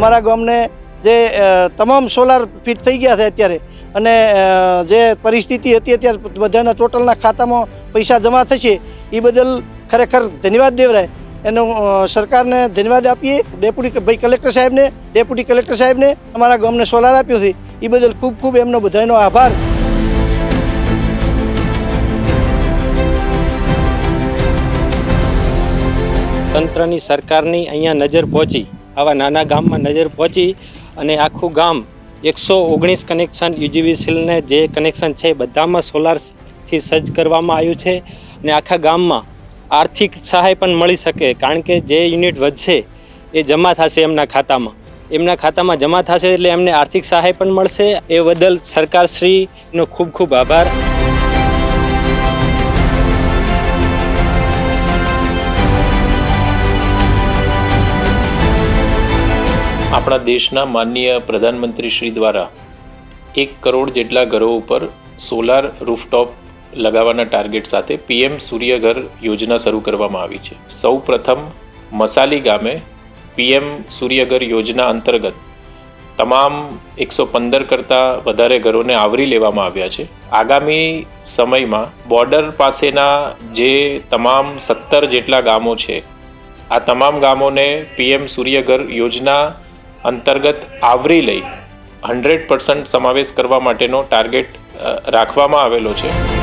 અમારા ગામને જે તમામ સોલાર ફિટ થઈ ગયા છે અત્યારે. અને જે પરિસ્થિતિ હતી અત્યારે બધાના ટોટલના ખાતામાં પૈસા જમા થશે, એ બદલ ખરેખર ધન્યવાદ દેવરાય. એનો સરકારને ધન્યવાદ આપીએ. ડેપ્યુટી ભાઈ કલેક્ટર સાહેબને ડેપ્યુટી કલેક્ટર સાહેબને અમારા ગામને સોલાર આપ્યો છે. એ બદલ ખૂબ ખૂબ એમનો બધાનો આભાર. તંત્રની સરકારની અહીંયા નજર પહોંચી. આવા નાના ગામમાં નજર પહોંચી અને આખું ગામ એકસો ઓગણીસ કનેક્શન યુજીવીસીલને જે કનેક્શન છે બધામાં સોલારથી સજ્જ કરવામાં આવ્યું છે અને આખા ગામમાં આર્થિક સહાય પણ મળી શકે કારણ કે જે યુનિટ વધશે એ જમા થશે એમના ખાતામાં. એમના ખાતામાં જમા થશે એટલે એમને આર્થિક સહાય પણ મળશે. એ બદલ સરકારશ્રીનો ખૂબ ખૂબ આભાર. આપણા દેશના માનનીય પ્રધાનમંત્રી શ્રી દ્વારા એક કરોડ જેટલા ઘરો ઉપર સોલાર રૂફટોપ લગાવવાના ટાર્ગેટ સાથે પીએમ સૂર્યઘર યોજના શરૂ કરવામાં આવી છે. સૌ પ્રથમ મસાલી ગામે પીએમ સૂર્યઘર યોજના અંતર્ગત તમામ એકસો પંદર કરતાં વધારે ઘરોને આવરી લેવામાં આવ્યા છે. આગામી સમયમાં બોર્ડર પાસેના જે તમામ સત્તર જેટલા ગામો છે, આ તમામ ગામોને પીએમ સૂર્યઘર યોજના અંતર્ગત આવરી લઈ હંડ્રેડ પર્સન્ટ સમાવેશ કરવા માટેનો ટાર્ગેટ રાખવામાં આવેલો છે.